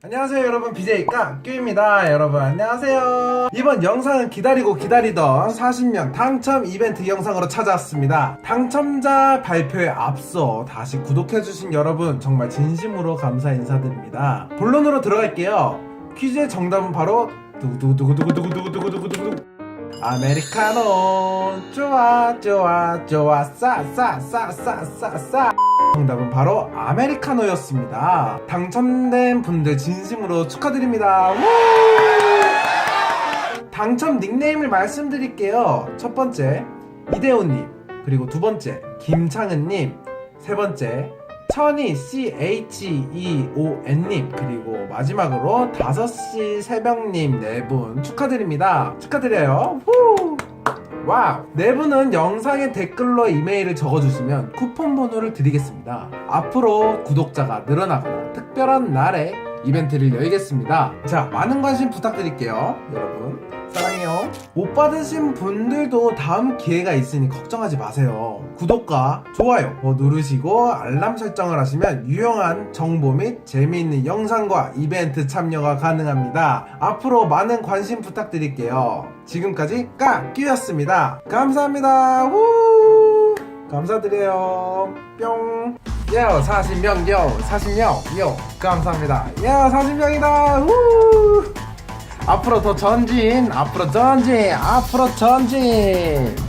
안녕하세요 여러분. BJ 깡규입니다. 여러분 안녕하세요. 이번 영상은 기다리고 기다리던 40명 당첨 이벤트 영상으로 찾아왔습니다. 당첨자 발표에 앞서 다시 구독해주신 여러분 정말 진심으로 감사 인사드립니다. 본론으로 들어갈게요. 퀴즈의 정답은 바로 두구두구두구두구두구두구두구두구 아메리카노. 좋아 좋아 좋아. 싸싸싸싸싸싸 정답은 바로 아메리카노였습니다. 당첨된 분들 진심으로 축하드립니다. 우! 당첨 닉네임을 말씀드릴게요. 첫 번째 이대호님, 그리고 두 번째 김창은님, 세 번째 천이 C H E O N님, 그리고 마지막으로 다섯 시 새벽님 네 분 축하드립니다. 축하드려요. 후! 와우! 네 분은 영상의 댓글로 이메일을 적어주시면 쿠폰 번호를 드리겠습니다. 앞으로 구독자가 늘어나거나 특별한 날에 이벤트를 열겠습니다. 자, 많은 관심 부탁드릴게요. 여러분. 사랑해요. 못 받으신 분들도 다음 기회가 있으니 걱정하지 마세요. 구독과 좋아요 뭐 누르시고 알람 설정을 하시면 유용한 정보 및 재미있는 영상과 이벤트 참여가 가능합니다. 앞으로 많은 관심 부탁드릴게요. 지금까지 까끼였습니다. 감사합니다. 우! 감사드려요. 뿅. 요 40명 요 40명 요 감사합니다. 요 40명이다. 우! 앞으로 더 전진 앞으로 전진 앞으로 전진